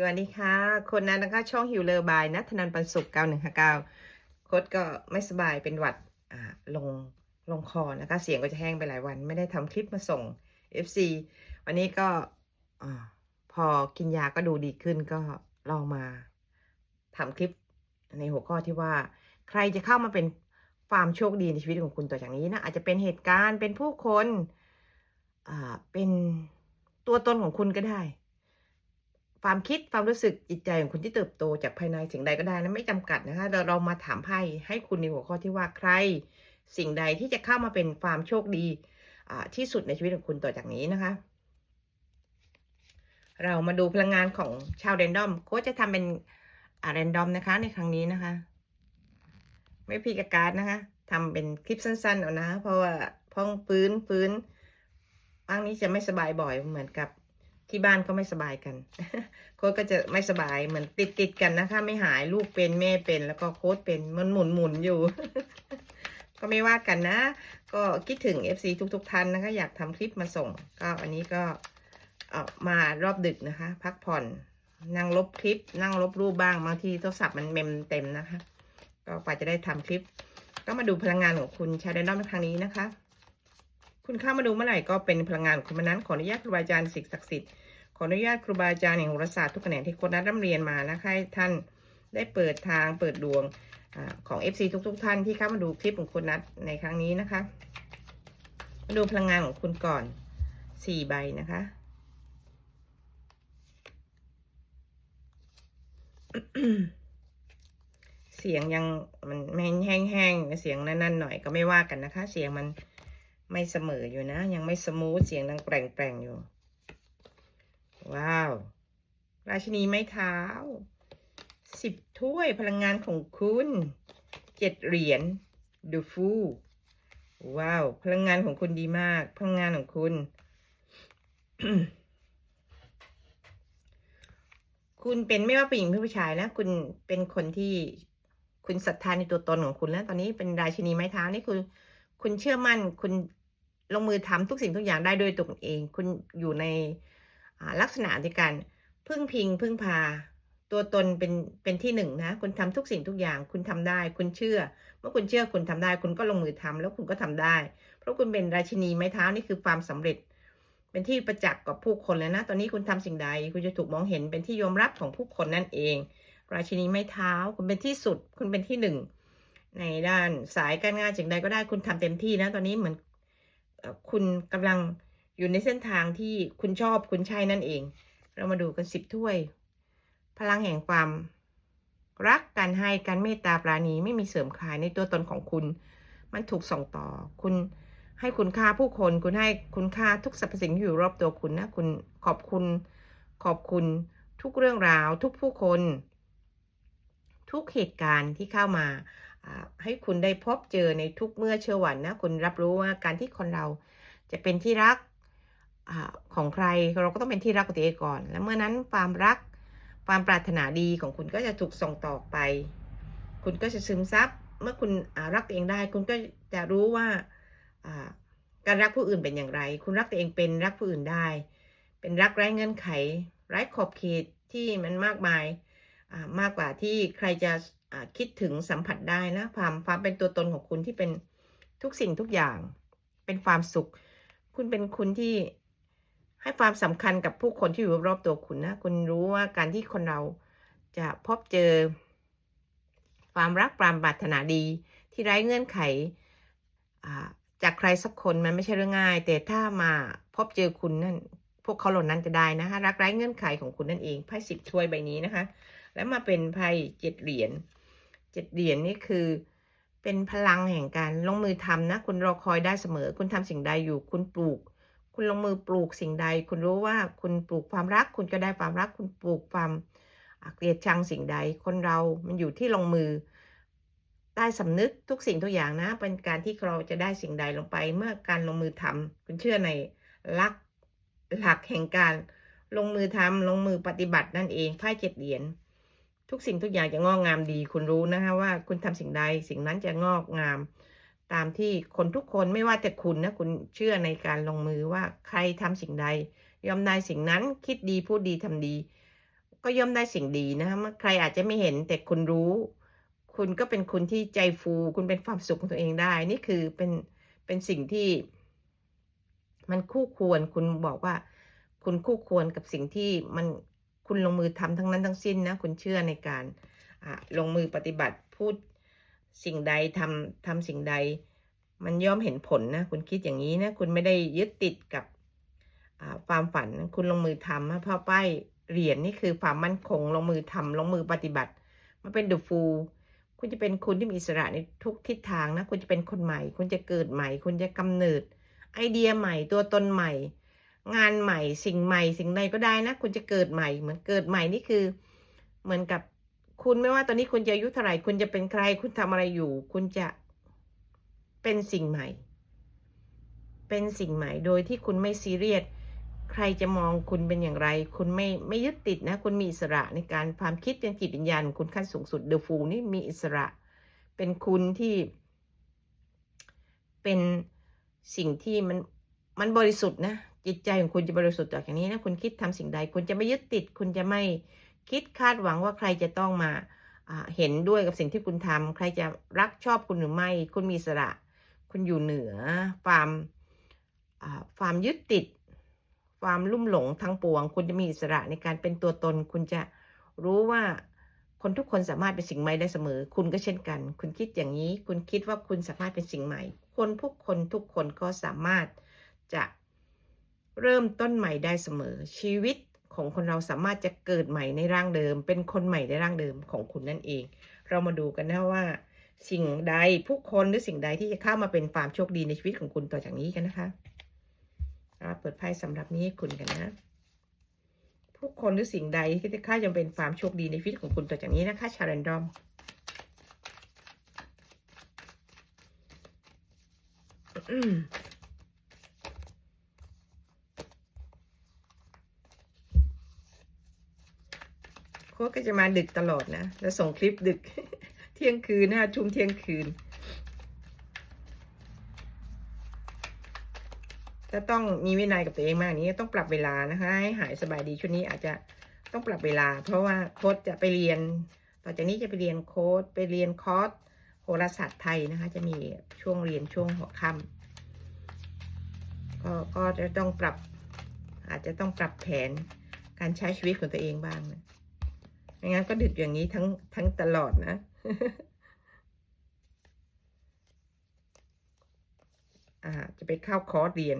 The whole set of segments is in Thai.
สวัสดีค่ะ คนนั้นนะคะ ช่องฮิวเลอร์บายนัทนันปันสุขเก้าหนึ่งห้าเก้าโค้ดก็ไม่สบายเป็นหวัดอ่าลงลงคอนะคะ เสียงก็จะแห้งไปหลายวัน ไม่ได้ทำคลิปมาส่ง FC วันนี้ก็อพอกินยาก็ดูดีขึ้นก็ลองมาทำคลิปในหัวข้อที่ว่า ใครจะเข้ามาเป็นความโชคดีในชีวิตของคุณต่อจากนี้นะอาจจะเป็นเหตุการณ์เป็นผู้คน อ่าเป็นตัวตนของคุณก็ได้ ความคิดความรู้สึกจิตใจของคุณที่เติบโตจากภายในสิ่งใดก็ได้นะไม่จำกัดนะคะเราเรามาถามไพ่ให้คุณในหัวข้อที่ว่าใคร สิ่งใดที่จะเข้ามาเป็นความโชคดีที่สุดในชีวิตของคุณต่อจากนี้นะคะ เรามาดูพลังงานของชาวเรนดอมโค้ชจะทำเป็นอาเรนดอมนะคะ ในครั้งนี้นะคะ ไม่พีกการ์ดนะคะทำเป็นคลิปสั้นๆเอานะ เพราะว่าพ้องฟื้นฟื้นบ้างนี้จะไม่สบายบ่อยเหมือนกับ ที่บ้านก็ไม่สบายกัน โค้ดก็จะไม่สบายเหมือนติดติดกันนะคะ ไม่หายลูกเป็นแม่เป็นแล้วก็โค้ดเป็นมันหมุนหมุนอยู่ ก็ไม่ว่ากันนะ ก็คิดถึง FC ทุก ๆท่านนะคะ อยากทำคลิปมาส่ง ก็อันนี้ก็เอ่อมารอบดึกนะคะ พักผ่อน นั่งลบคลิป นั่งลบรูปบ้างบางทีโทรศัพท์มันเมมเต็มนะคะ ก็กว่าจะได้ทำคลิป ก็มาดูพลังงานของคุณชาเดนดอมในครั้งนี้นะคะ คุณเข้ามาดูเมื่อไหร่ก็เป็นพลังงานของคุณมานั้นขออนุญาตครูบาอาจารย์สิ่งศักดิ์สิทธิ์ขออนุญาตครูบาอาจารย์แห่งโหราศาสตร์ทุกแขนงที่โคนนัดร่ำเรียนมานะคะให้ท่านได้เปิดทางเปิดดวงอของ FC ทุก ๆ ท่านที่เข้ามาดูคลิปของคุณนัดในครั้งนี้นะคะ มาดูพลังงานของคุณก่อนสี่ใบนะคะเสียงยังมันไม่แห้งๆเสียงนั่นๆหน่อยก็ไม่ว่ากันนะคะ เสียงมัน ไม่เสมออยู่นะ ยังไม่สมูทเสียงดังแปลงๆอยู่ ว้าว ราชินีไม้เท้าสิบถ้วยพลังงานของคุณเจ็ดเหรียญดูฟูว้าว พลังงานของคุณดีมาก พลังงานของคุณ คุณเป็นไม่ว่าผู้หญิงหรือผู้ชายนะคุณเป็นคนที่คุณศรัทธาในตัวตนของคุณแล้ว ตอนนี้เป็นราชินีไม้เท้านี่คือคุณเชื่อมั่น คุณ ลงมือทำทุกสิ่งทุกอย่างได้ด้วยตัวเอง คุณอยู่ในลักษณะที่การพึ่งพิงพึ่งพา ตัวตนเป็นเป็นที่หนึ่งนะ คุณทำทุกสิ่งทุกอย่าง คุณทำได้ คุณเชื่อ เมื่อคุณเชื่อคุณทำได้ คุณก็ลงมือทำแล้วคุณก็ทำได้ เพราะคุณเป็นราชินีไม้เท้านี่คือความสำเร็จ เป็นที่ประจักษ์กับผู้คนแล้วนะ ตอนนี้คุณทำสิ่งใด คุณจะถูกมองเห็นเป็นที่ยอมรับของผู้คนนั่นเอง ราชินีไม้เท้า คุณเป็นที่สุด คุณเป็นที่หนึ่งในด้านสายการงานสิ่งใดก็ได้คุณทำเต็มที่นะ ตอนนี้เหมือน คุณกำลังอยู่ในเส้นทางที่คุณชอบคุณใช่นั่นเอง เรามาดูกันสิบถ้วย พลังแห่งความ รักการให้การเมตตาปราณีไม่มีเสริมขายในตัวตนของคุณ มันถูกส่งต่อ คุณให้คุณค่าผู้คน คุณให้คุณค่าทุกสรรพสิ่งที่อยู่รอบตัวคุณนะ คุณขอบคุณ ขอบคุณทุกเรื่องราว ทุกผู้คน ทุกเหตุการณ์ที่เข้ามา ให้คุณได้พบเจอในทุกเมื่อเชื่อวันนะคุณรับรู้ว่าการที่คนเราจะเป็นที่รักอของใครเราก็ต้องเป็นที่รักของตัวเองก่อน แล้วเมื่อนั้นความรักความปรารถนาดีของคุณก็จะถูกส่งต่อไป คุณก็จะซึมซับเมื่อคุณรักตัวเองได้ คุณก็จะรู้ว่าการรักผู้อื่นเป็นอย่างไร คุณรักตัวเองเป็นรักผู้อื่นได้ เป็นรักไร้เงื่อนไข ไร้ขอบเขตที่มันมากมายมากกว่าที่ใครจะ คิดถึงสัมผัสได้นะความความเป็นตัวตนของคุณที่เป็นทุกสิ่งทุกอย่าง เป็นความสุข คุณเป็นคุณที่ให้ความสำคัญกับผู้คนที่อยู่รอบๆตัวคุณนะ คุณรู้ว่าการที่คนเราจะพบเจอ ความรักความปรารถนาดี ที่ไร้เงื่อนไขอ่าจากใครสักคนมันไม่ใช่เรื่องง่าย แต่ถ้ามาพบเจอคุณนั่นพวกเขาเหล่านั้นจะได้นะคะรักไร้เงื่อนไขของคุณนั่นเองไพ่สิบถ้วยใบนี้นะคะ แล้วมาเป็นไพ่เจ็ดเหรียญ เจ็ดเหรียญนี่คือ เป็นพลังแห่งการลงมือทำนะ คุณรอคอยได้เสมอ คุณทำสิ่งใดอยู่ คุณปลูก คุณลงมือปลูกสิ่งใด คุณรู้ว่าคุณปลูกความรัก คุณก็ได้ความรัก คุณปลูกความเกลียดชังสิ่งใด คนเรา มันอยู่ที่ลงมือได้สำนึกทุกสิ่งทุกอย่างนะ เป็นการที่เราจะได้สิ่งใดลงไป เมื่อการลงมือทำคุณเชื่อในหลักหลักแห่งการลงมือทำลงมือปฏิบัตินั่นเองไพ่เจ็ดเหรียญ ทุกสิ่งทุกอย่างจะงอกงามดี คุณรู้นะคะว่าคุณทำสิ่งใดสิ่งนั้นจะงอกงาม ตามที่คนทุกคนไม่ว่าแต่คุณนะคุณเชื่อในการลงมือว่าใครทำสิ่งใด ยอมได้สิ่งนั้นคิดดีพูดดีทำดี ก็ย่อมได้สิ่งดีนะคะใครอาจจะไม่เห็นแต่คุณรู้ คุณก็เป็นคนที่ใจฟู คุณเป็นความสุขของตัวเองได้ นี่คือเป็นเป็นสิ่งที่มันคู่ควรคุณบอกว่า คุณคู่ควรกับสิ่งที่มัน คุณลงมือทำทั้งนั้นทั้งสิ้นนะคุณเชื่อในการลงมือปฏิบัติพูดสิ่งใดทำทำสิ่งใด มันย่อมเห็นผลนะ คุณคิดอย่างนี้นะ คุณไม่ได้ยึดติดกับความฝันคุณลงมือทำนะพราะป้ายเหรียญนี่คือความมั่นคง ลงมือทำลงมือปฏิบัติมาเป็นเดอะฟูลคุณจะเป็นคุณที่มีอิสระในทุกทิศทางนะ คุณจะเป็นคนใหม่ คุณจะเกิดใหม่ คุณจะกำเนิด ไอเดียใหม่ตัวตนใหม่ งานใหม่สิ่งใหม่สิ่งใดก็ได้นะ คุณจะเกิดใหม่ เหมือนเกิดใหม่นี่คือ เหมือนกับคุณไม่ว่าตอนนี้คุณจะอายุเท่าไหร่คุณจะเป็นใคร คุณทำอะไรอยู่ คุณจะเป็นสิ่งใหม่ เป็นสิ่งใหม่โดยที่คุณไม่ซีเรียสใครจะมองคุณเป็นอย่างไร คุณไม่ไม่ยึดติดนะ คุณมีอิสระในการความคิดเป็นจิตวิญญาณคุณขั้นสูงสุดเดอะฟูนี่มีอิสระ เป็นคุณที่ เป็นสิ่งที่มันมันบริสุทธิ์นะ จิตใจของคุณจะบริสุทธิ์จากอย่างนี้นะคุณคิดทำสิ่งใด คุณจะไม่ยึดติด คุณจะไม่คิดคาดหวังว่าใครจะต้องมาเห็นด้วยกับสิ่งที่คุณทำใครจะรักชอบคุณหรือไม่ คุณมีอิสระ คุณอยู่เหนือความความยึดติด ความลุ่มหลงทั้งปวง คุณจะมีอิสระในการเป็นตัวตน คุณจะรู้ว่าคนทุกคนสามารถเป็นสิ่งใหม่ได้เสมอ คุณก็เช่นกัน คุณคิดอย่างนี้ คุณคิดว่าคุณสามารถเป็นสิ่งใหม่ คนทุกคนทุกคนก็สามารถจะ เริ่มต้นใหม่ได้เสมอ ชีวิตของคนเราสามารถจะเกิดใหม่ในร่างเดิม เป็นคนใหม่ในร่างเดิมของคุณนั่นเอง เรามาดูกันนะว่า สิ่งใดผู้คนหรือสิ่งใดที่จะเข้ามาเป็นความโชคดีในชีวิตของคุณต่อจากนี้กันนะคะเราเปิดไพ่สำหรับนี้ให้คุณกันนะผู้คนหรือสิ่งใดที่จะเข้าจะเป็นความโชคดีในชีวิตของคุณต่อจากนี้นะคะชาเรนดอมอืม โค้ชก็จะมาดึกตลอดนะ แล้วส่งคลิปดึก เที่ยงคืนนะชุมเที่ยงคืน จะต้องมีวินัยกับตัวเองมากนี้ต้องปรับเวลานะคะให้หายสบายดีช่วงนี้อาจจะต้องปรับเวลา เพราะว่าโค้ชจะไปเรียน ต่อจากนี้จะไปเรียนโค้ชไปเรียนคอร์สโหราศาสตร์ไทยนะคะ จะมีช่วงเรียนช่วงหัวค่ำก็ก็จะต้องปรับอาจจะต้องปรับแผนการใช้ชีวิตของตัวเองบ้างนะ ไม่งั้นก็ดึกอย่างนี้ทั้งทั้งตลอดนะ อ่า จะไปเข้าคอร์สเรียน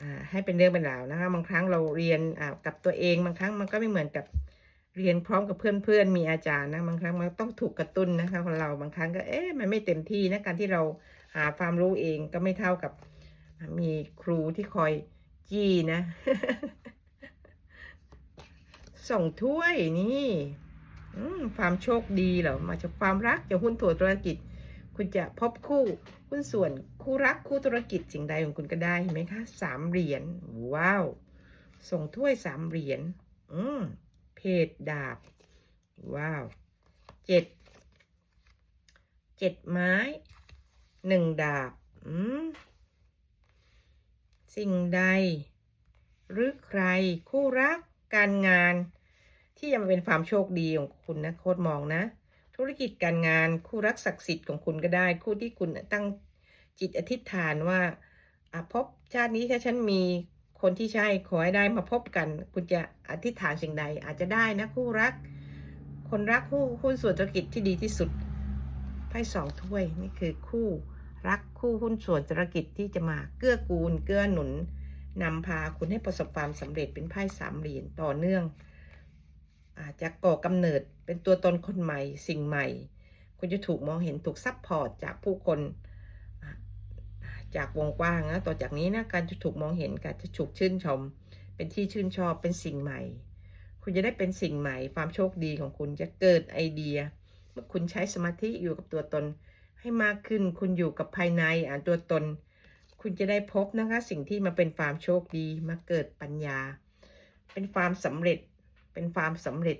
อ่า ให้เป็นเรื่องเป็นราวนะคะ บางครั้งเราเรียน อ่า กับตัวเอง บางครั้งมันก็ไม่เหมือนกับเรียนพร้อมกับเพื่อนๆ มีอาจารย์นะ บางครั้งมันต้องถูกกระตุ้นนะคะคนเรา บางครั้งก็ เอ๊ะ มันไม่เต็มที่นะ การที่เราหาความรู้เองก็ไม่เท่ากับ มีครูที่คอยจี้นะ ส่งถ้วยนี่ความโชคดีเหรอมาจากความรักจากหุ้นถั่วธุรกิจ คุณจะพบคู่หุ้นส่วนคู่รักคู่ธุรกิจสิ่งใดของคุณก็ได้เห็นไหมคะสามเหรียญว้าวส่งถ้วยสามเหรียญอืมเพจดาบ ว้าวเจ็ดเจ็ดไม้หนึ่งดาบอืมสิ่งใด หรือใครคู่รักการงาน ที่จะมาเป็นความโชคดีของคุณนะโคตรมองนะ ธุรกิจการงานคู่รักศักดิ์สิทธิ์ของคุณก็ได้ คู่ที่คุณตั้งจิตอธิษฐานว่าพบชาตินี้ถ้าฉันมีคนที่ใช่ขอให้ได้มาพบกัน คุณจะอธิษฐานสิ่งใด อาจจะได้นะคู่รัก คนรักคู่หุ้นส่วนธุรกิจที่ดีที่สุดไพ่สองถ้วยนี่คือคู่รักคู่หุ้นส่วนธุรกิจที่จะมาเกื้อกูล เกื้อหนุนนำพาคุณให้ประสบความสำเร็จเป็นไพ่สามเหรียญต่อเนื่อง อาจจะก่อกำเนิดเป็นตัวตนคนใหม่สิ่งใหม่ คุณจะถูกมองเห็นถูกซับพอร์ตจากผู้คนจากวงกว้างนะต่อจากนี้นะการจะถูกมองเห็นการจะถูกชื่นชม เป็นที่ชื่นชอบเป็นสิ่งใหม่ คุณจะได้เป็นสิ่งใหม่ ความโชคดีของคุณจะเกิดไอเดีย เมื่อคุณใช้สมาธิอยู่กับตัวตนให้มากขึ้น คุณอยู่กับภายในอ่านตัวตน คุณจะได้พบนะคะ สิ่งที่มาเป็นความโชคดีมาเกิดปัญญา เป็นความสำเร็จ เป็นความสำเร็จ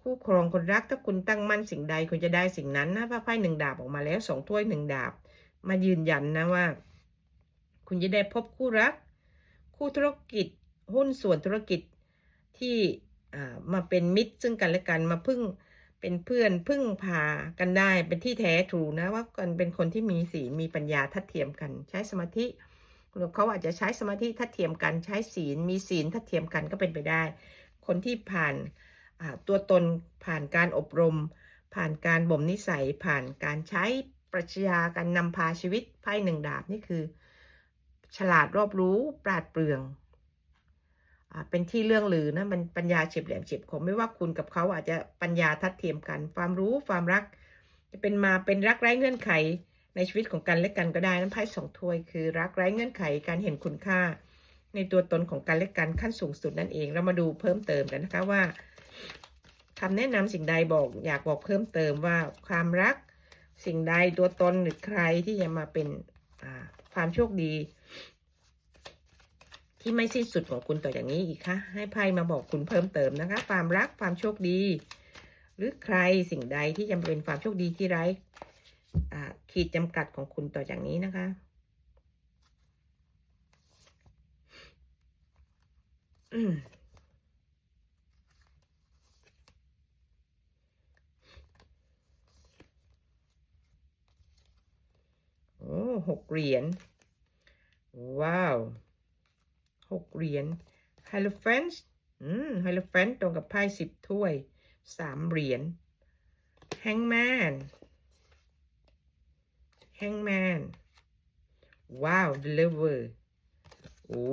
คู่ครองคนรักถ้าคุณตั้งมั่นสิ่งใดคุณจะได้สิ่งนั้นนะพระไพ่หนึ่งดาบออกมาแล้วสองถ้วยหนึ่งดาบ มายืนยันนะว่า คุณจะได้พบคู่รัก คู่ธุรกิจหุ้นส่วนธุรกิจที่มาเป็นมิตรซึ่งกันและกันมาพึ่งเป็นเพื่อนพึ่งพากันได้เป็นที่แท้ทรูนะว่ากันเป็นคนที่มีศีลมีปัญญาทัดเทียมกัน ใช้สมาธิหรือเขาอาจจะใช้สมาธิทัดเทียมกันใช้ศีลมีศีลทัดเทียมกันก็เป็นไปได้ คนที่ผ่านตัวตนผ่านการอบรม ผ่านการบ่มนิสัย ผ่านการใช้ปรัชญาการนำพาชีวิตไพ่หนึ่งดาบนี่คือ ฉลาดรอบรู้ปราดเปรื่องอเป็นที่เรื่องลือนะมันปัญญาเฉียบแหลมเฉียบคมไม่ว่าคุณกับเขาอาจจะปัญญาทัดเทียมกัน ความรู้ความรัก จะเป็นมาเป็นรักไร้เงื่อนไขในชีวิตของกันและกันก็ได้นั้นไพ่สองถ้วยคือ รักไร้เงื่อนไขการเห็นคุณค่า ในตัวตนของกันและกันขั้นสูงสุดนั่นเอง เรามาดูเพิ่มเติมกันนะคะว่าคำแนะนำสิ่งใดบอก อยากบอกเพิ่มเติมว่าความรักสิ่งใดตัวตนหรือใครที่จะมาเป็นความโชคดี ที่ไม่สิ้นสุดของคุณต่ออย่างนี้อีกคะให้ไพ่มาบอกคุณเพิ่มเติมนะคะ ความรักความโชคดี หรือใครสิ่งใดที่จะเป็นความโชคดีที่ไร้ขีดจำกัดของคุณต่อจากนี้นะคะ อืม โอ้หกเหรียญ ว้าวหกเหรียญไฮโลเฟนส์อืมไฮโลเฟนตรงกับไพ่สิบถ้วยสามเหรียญแฮงแมนแฮงแมนว้าว deliver โอ้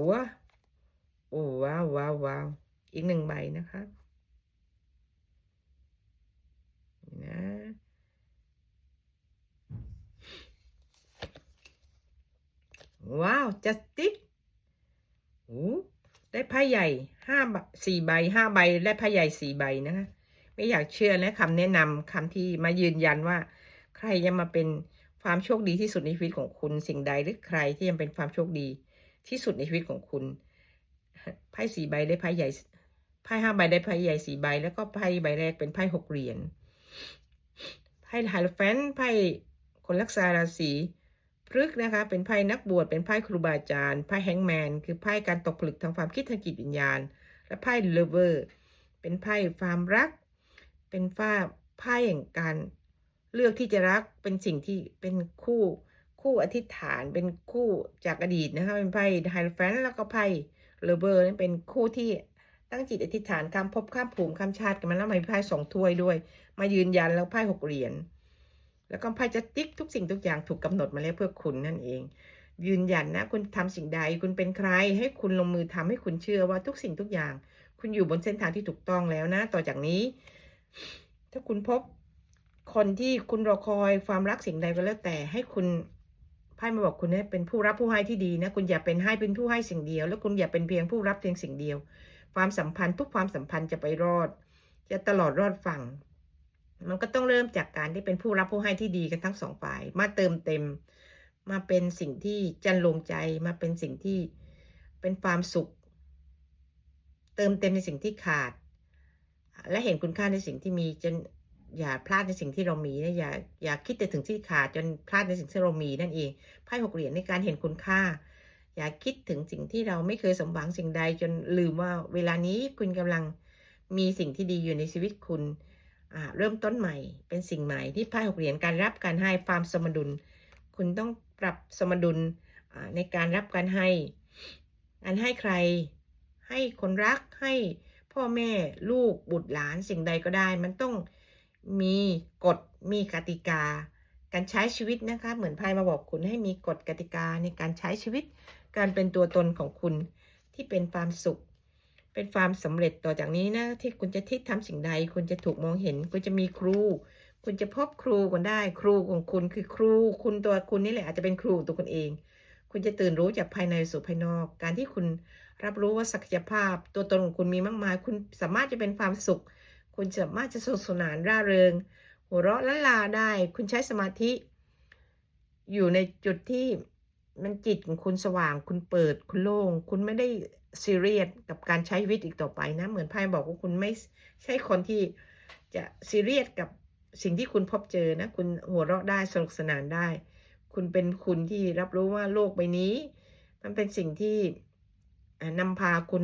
โอ้ว้าวว้าวว้าวอีกหนึ่งใบนะคะนะว้าวจัสติสโอ้ได้ไพ่ใหญ่ห้าสี่ใบห้าใบได้ไพ่ใหญ่สี่ใบนะคะไม่อยากเชื่อนะคำแนะนำคำที่มายืนยันว่า ใครจะมาเป็นความโชคดีที่สุดในชีวิตของคุณ สิ่งใดหรือใครที่ยังเป็นความโชคดีที่สุดในชีวิตของคุณ ไพ่สี่ใบได้ไพ่ใหญ่ไพ่ห้าใบได้ไพ่ใหญ่สี่ใบ แล้วก็ไพ่ใบแรกเป็นไพ่หกเหรียญไพ่ไฮโลแฟนไพ่คนรักษาราศีพฤกษ์นะคะ เป็นไพ่นักบวชเป็นไพ่ครูบาอาจารย์ไพ่แฮงแมนคือไพ่การตกผลึกทางความคิดทางจิตวิญญาณ และไพ่เลเวอร์เป็นไพ่ความรัก เป็นฝ้าไพ่แห่งการเลือกที่จะรักเป็นสิ่งที่เป็นคู่คู่อธิษฐานเป็นคู่จากอดีตนะคะเป็นไพ่ไฮแฟนแล้วก็ไพ่ เลเวอร์นั่นเป็นคู่ที่ตั้งจิตอธิษฐานข้ามภพข้ามภูมิข้ามชาติกันมาแล้วมีไพ่สองถ้วยด้วย มายืนยันแล้วไพ่หกเหรียญแล้วก็ไพ่จะติ๊กทุกสิ่งทุกอย่างถูกกำหนดมาแล้วเพื่อคุณนั่นเอง ยืนยันนะ คุณทำสิ่งใด คุณเป็นใคร ให้คุณลงมือทำให้คุณเชื่อว่าทุกสิ่งทุกอย่าง คุณอยู่บนเส้นทางที่ถูกต้องแล้วนะ ต่อจากนี้ ถ้าคุณพบคนที่คุณรอคอยความรักสิ่งใดก็แล้วแต่ให้คุณ ไพ่มาบอกคุณให้เป็นผู้รับผู้ให้ที่ดีนะ คุณอย่าเป็นให้เป็นผู้ให้สิ่งเดียว แล้วคุณอย่าเป็นเพียงผู้รับเพียงสิ่งเดียว ความสัมพันธ์ทุกความสัมพันธ์จะไปรอด จะตลอดรอดฝั่ง มันก็ต้องเริ่มจากการที่เป็นผู้รับผู้ให้ที่ดีกันทั้งสองฝ่าย มาเติมเต็ม มาเป็นสิ่งที่จันลงใจ มาเป็นสิ่งที่เป็นความสุข เติมเต็มในสิ่งที่ขาด และเห็นคุณค่าในสิ่งที่มีจน อย่าพลาดในสิ่งที่เรามีนะอย่าอย่าคิดแต่ถึงที่ขาดจนพลาดในสิ่งที่เรามีนั่นเองไพ่หกเหรียญในการเห็นคุณค่า อย่าคิดถึงสิ่งที่เราไม่เคยสมหวังสิ่งใด จนลืมว่าเวลานี้คุณกำลังมีสิ่งที่ดีอยู่ในชีวิตคุณเริ่มต้นใหม่ เป็นสิ่งใหม่ที่ไพ่หกเหรียญการรับการให้ความสมดุล คุณต้องปรับสมดุลในการรับการให้การให้ใคร ให้คนรักให้พ่อแม่ลูกบุตรหลานสิ่งใดก็ได้ มันต้อง มีกฎมีกติกา การใช้ชีวิตนะคะ เหมือนไพ่มาบอกคุณให้มีกฎกติกาในการใช้ชีวิต การเป็นตัวตนของคุณที่เป็นความสุข เป็นความสำเร็จต่อจากนี้นะที่คุณจะทิศทำสิ่งใด คุณจะถูกมองเห็น คุณจะมีครู คุณจะพบครูกันได้ ครูของคุณคือครู คุณตัวคุณนี่แหละอาจจะเป็นครูตัวคุณเอง คุณจะตื่นรู้จากภายในสู่ภายนอก การที่คุณรับรู้ว่าศักยภาพ ตัวตนของคุณมีมากมาย คุณสามารถจะเป็นความสุข คุณสามารถจะสนุกสนานร่าเริง หัวเราะละลาได้ คุณใช้สมาธิ อยู่ในจุดที่มันจิตของคุณสว่าง คุณเปิด คุณโล่ง คุณไม่ได้ซีเรียสกับการใช้ชีวิตอีกต่อไปนะ เหมือนไพ่บอกว่าคุณไม่ใช่คนที่จะซีเรียสกับสิ่งที่คุณพบเจอนะ คุณหัวเราะได้สนุกสนานได้ คุณเป็นคุณที่รับรู้ว่าโลกใบนี้ มันเป็นสิ่งที่นำพาคุณ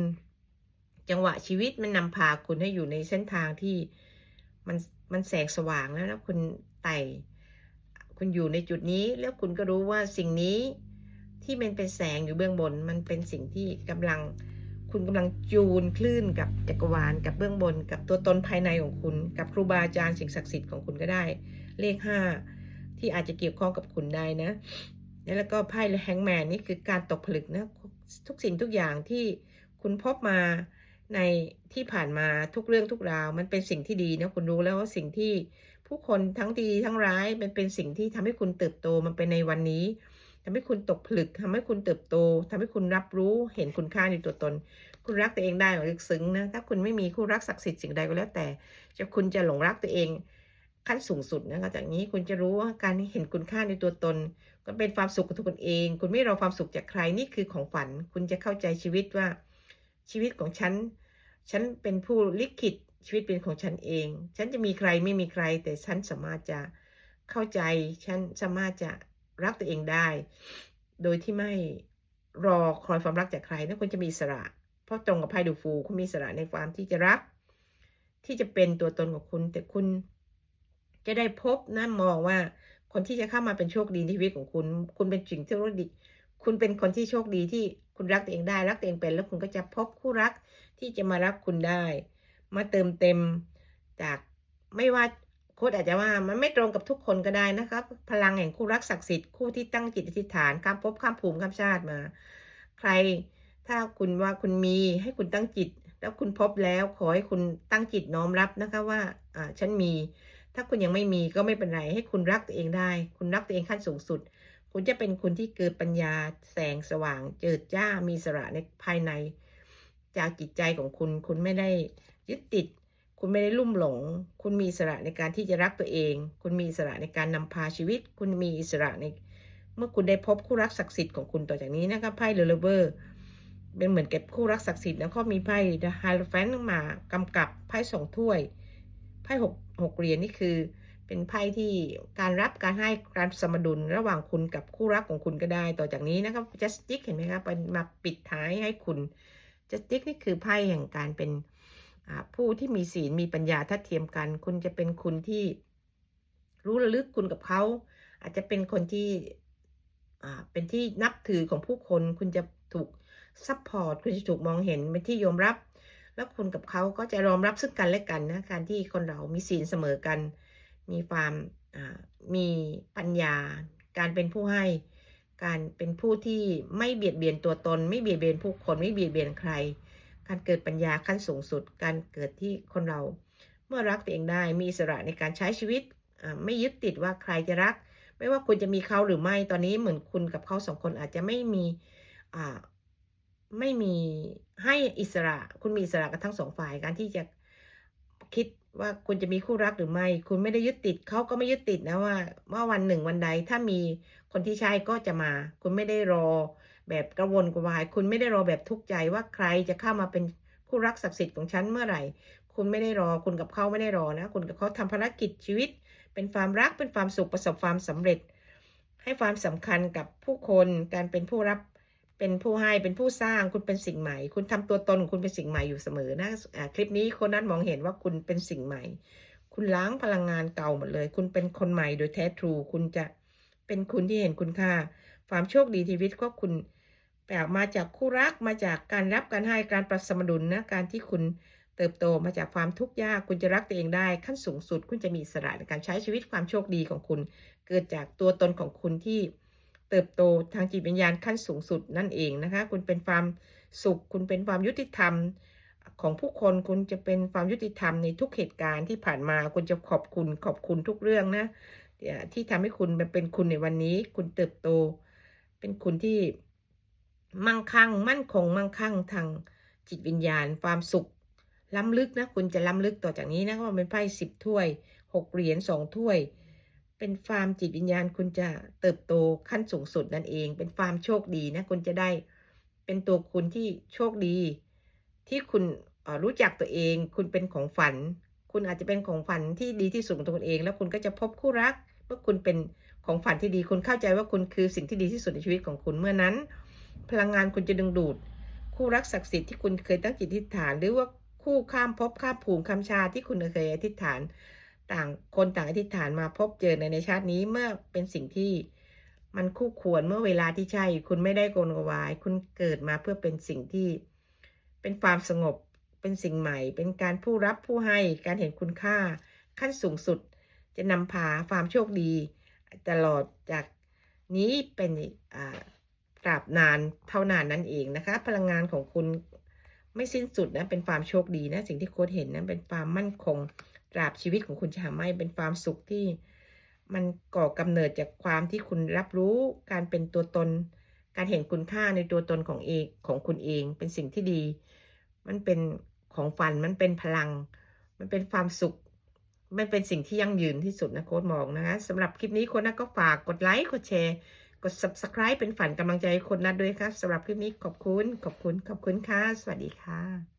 จังหวะชีวิตมันนำพาคุณให้อยู่ในเส้นทางที่มันมันแสงสว่างแล้วนะคุณไต่คุณอยู่ในจุดนี้ แล้วคุณก็รู้ว่าสิ่งนี้ที่มันเป็นแสงอยู่เบื้องบน มันเป็นสิ่งที่กำลังคุณกำลังจูนคลื่นกับจักรวาลกับเบื้องบน กับตัวตนภายในของคุณ กับครูบาอาจารย์สิ่งศักดิ์สิทธิ์ของคุณก็ได้ เลขห้าที่อาจจะเกี่ยวข้องกับคุณได้นะ แล้วก็ไพ่และแฮงแมนนี่คือการตกผลึกนะทุกสิ่งทุกอย่างที่คุณพบมา ในที่ผ่านมาทุกเรื่องทุกราว มันเป็นสิ่งที่ดีนะคุณรู้แล้วว่าสิ่งที่ผู้คนทั้งดีทั้งร้ายมันเป็นสิ่งที่ทำให้คุณเติบโตมันเป็นในวันนี้ทำให้คุณตกผลึกทำให้คุณเติบโตทำให้คุณรับรู้เห็นคุณค่าในตัวตน คุณรักตัวเองได้หรือซึ้งนะถ้าคุณไม่มีคู่รักศักดิ์สิทธิ์สิ่งใดก็แล้วแต่ จะคุณจะหลงรักตัวเองขั้นสูงสุดนะคะจากนี้คุณจะรู้ว่าการเห็นคุณค่าในตัวตนก็เป็นความสุขของตัวคุณเอง คุณไม่รอความสุขจากใครนี่คือของฝัน คุณจะเข้าใจชีวิตว่า ชีวิตของฉัน ฉันเป็นผู้ลิขิตชีวิตเป็นของฉันเอง ฉันจะมีใครไม่มีใคร แต่ฉันสามารถจะเข้าใจ ฉันสามารถจะรักตัวเองได้ โดยที่ไม่รอคอยความรักจากใครนะคุณจะมีอิสระ เพราะตรงกับไพ่ดูฟูคุณมีอิสระในความที่จะรัก ที่จะเป็นตัวตนของคุณ แต่คุณจะได้พบนะมองว่าคนที่จะเข้ามาเป็นโชคดีในชีวิตของคุณ คุณเป็นสิ่งที่รู้ดี คุณเป็นคนที่โชคดีที่คุณรักตัวเองได้รักตัวเองเป็น แล้วคุณก็จะพบคู่รักที่จะมารักคุณได้ มาเติมเต็มจากไม่ว่าโค้ดอาจจะว่ามันไม่ตรงกับทุกคนก็ได้นะครับ พลังแห่งคู่รักศักดิ์สิทธิ์คู่ที่ตั้งจิตอธิษฐานข้ามภพข้ามภูมิข้ามชาติมา ใครถ้าคุณว่าคุณมีให้คุณตั้งจิต แล้วคุณพบแล้วขอให้คุณตั้งจิตน้อมรับนะคะว่าอ่าฉันมี ถ้าคุณยังไม่มีก็ไม่เป็นไรให้คุณรักตัวเองได้ คุณรักตัวเองขั้นสูงสุด คุณจะเป็นคนที่เกิดปัญญาแสงสว่าง เจิดจ้ามีสระในภายใน จากจิตใจของคุณ คุณไม่ได้ยึดติด คุณไม่ได้ลุ่มหลง คุณมีสระในการที่จะรักตัวเอง คุณมีสระในการนำพาชีวิต คุณมีอิสระใน เมื่อคุณได้พบคู่รักศักดิ์สิทธิ์ของคุณต่อจากนี้นะครับไพ่เรเวอร์เป็นเหมือนเกับคู่รักศักดิ์สิทธิ์แล้วก็มีไพ่ The Hierophant มากำกับไพ่สองถ้วยไพ่หกหกเหรียญนี่คือ เป็นไพ่ที่การรับการให้การสมดุลระหว่างคุณกับคู่รักของคุณก็ได้ ต่อจากนี้นะครับ Justice เห็นไหมครับเป็นมาปิดท้ายให้คุณ Justice นี่คือไพ่แห่งการเป็นผู้ที่มีศีลมีปัญญาทัดเทียมกัน คุณจะเป็นคุณที่รู้ระลึกคุณกับเขา อาจจะเป็นคนที่เป็นที่นับถือของผู้คน คุณจะถูกซัพพอร์ตคุณจะถูกมองเห็นเป็นที่ยอมรับ แล้วคุณกับเขาก็จะยอมรับซึ่งกันและกันนะการที่คนเรามีศีลเสมอกัน มีความมีปัญญา การเป็นผู้ให้ การเป็นผู้ที่ไม่เบียดเบียนตัวตน ไม่เบียดเบียนผู้คนไม่เบียดเบียนใคร การเกิดปัญญาขั้นสูงสุด การเกิดที่คนเรา เมื่อรักตัวเองได้มีอิสระในการใช้ชีวิตไม่ยึดติดว่าใครจะรัก ไม่ว่าคุณจะมีเขาหรือไม่ตอนนี้เหมือนคุณกับเขาสองคนอาจจะไม่มีไม่มีให้อิสระ คุณมีอิสระกันทั้งสองฝ่ายการที่จะคิด ว่าคุณจะมีคู่รักหรือไม่ คุณไม่ได้ยึดติดเขาก็ไม่ยึดติดนะว่าว่าวันหนึ่งวันใดถ้ามีคนที่ใช่ก็จะมา คุณไม่ได้รอแบบกระวนกระวาย คุณไม่ได้รอแบบทุกข์ใจว่าใครจะเข้ามาเป็นคู่รักศักดิ์สิทธิ์ของฉันเมื่อไหร่ คุณไม่ได้รอ คุณกับเขาไม่ได้รอนะ คุณกับเขาทำภารกิจชีวิต เป็นความรักเป็นความสุขประสบความสำเร็จ ให้ความสำคัญกับผู้คนการเป็นผู้รับ เป็นผู้ให้เป็นผู้สร้างคุณเป็นสิ่งใหม่ คุณทำตัวตนของคุณเป็นสิ่งใหม่อยู่เสมอนะอ่าคลิปนี้คนนั้นมองเห็นว่าคุณเป็นสิ่งใหม่ คุณล้างพลังงานเก่าหมดเลย คุณเป็นคนใหม่โดยแท้ทรู คุณจะเป็นคุณที่เห็นคุณค่า ความโชคดีชีวิตก็คุณแปลมาจากคู่รักมาจากการรับการให้การปรับสมดุลนะการที่คุณเติบโตมาจากความทุกข์ยากคุณจะรักตัวเองได้ขั้นสูงสุด คุณจะมีอิสระในการใช้ชีวิตความโชคดีของคุณ เกิดจากตัวตนของคุณที่ เติบโตทางจิตวิญญาณขั้นสูงสุดนั่นเองนะคะ คุณเป็นความสุข คุณเป็นความยุติธรรมของผู้คน คุณจะเป็นความยุติธรรมในทุกเหตุการณ์ที่ผ่านมา คุณจะขอบคุณขอบคุณทุกเรื่องนะที่ทำให้คุณเป็นคุณในวันนี้ คุณเติบโต เป็นคุณที่มั่งคั่ง มั่นคง มั่งคั่งทางจิตวิญญาณ ความสุข ล้ำลึกนะ คุณจะล้ำลึกต่อจากนี้นะว่าเป็นไพ่สิบถ้วยหกเหรียญสองถ้วย เป็นฟาร์มจิตวิญญาณคุณจะเติบโตขั้นสูงสุดนั่นเอง เป็นฟาร์มโชคดีนะคุณจะได้เป็นตัวคุณที่โชคดี ที่คุณรู้จักตัวเอง คุณเป็นของฝัน คุณอาจจะเป็นของฝันที่ดีที่สุดของตัวคุณเอง แล้วคุณก็จะพบคู่รัก เมื่อคุณเป็นของฝันที่ดีคุณเข้าใจว่าคุณคือสิ่งที่ดีที่สุดในชีวิตของคุณเมื่อนั้น พลังงานคุณจะดึงดูด คู่รักศักดิ์สิทธิ์ที่คุณเคยตั้งจิตอธิษฐาน หรือว่าคู่ข้ามภพข้ามภูมิข้ามชาที่คุณเคยอธิษฐาน ต่างคนต่างอธิษฐานมาพบเจอในในชาตินี้เมื่อเป็นสิ่งที่มันคู่ควรเมื่อเวลาที่ใช่ คุณไม่ได้โกนกวาย คุณเกิดมาเพื่อเป็นสิ่งที่ เป็นความสงบ เป็นสิ่งใหม่ เป็นการผู้รับผู้ให้การเห็นคุณค่าขั้นสูงสุด จะนำพาความโชคดี ตลอดจากนี้เป็นอ่าตราบนานเท่านานนั่นเองนะคะ พลังงานของคุณไม่สิ้นสุดนะเป็นความโชคดีนะสิ่งที่โค้ดเห็นนะเป็นความมั่นคง ตราบชีวิตของคุณจะหาไม่เป็นความสุขที่ มันก่อกำเนิดจากความที่คุณรับรู้การเป็นตัวตน การเห็นคุณค่าในตัวตนของเองของคุณเองเป็นสิ่งที่ดี มันเป็นของฝันมันเป็นพลัง มันเป็นความสุข มันเป็นสิ่งที่ยั่งยืนที่สุดนะโค้ดมองนะคะสำหรับคลิปนี้โค้ดนัทก็ฝากกดไลค์กดแชร์กด subscribe เป็นฝันกำลังใจให้โค้ดนัทด้วยครับสำหรับคลิปนี้ขอบคุณ ขอบคุณ ขอบคุณค่ะ สวัสดีค่ะ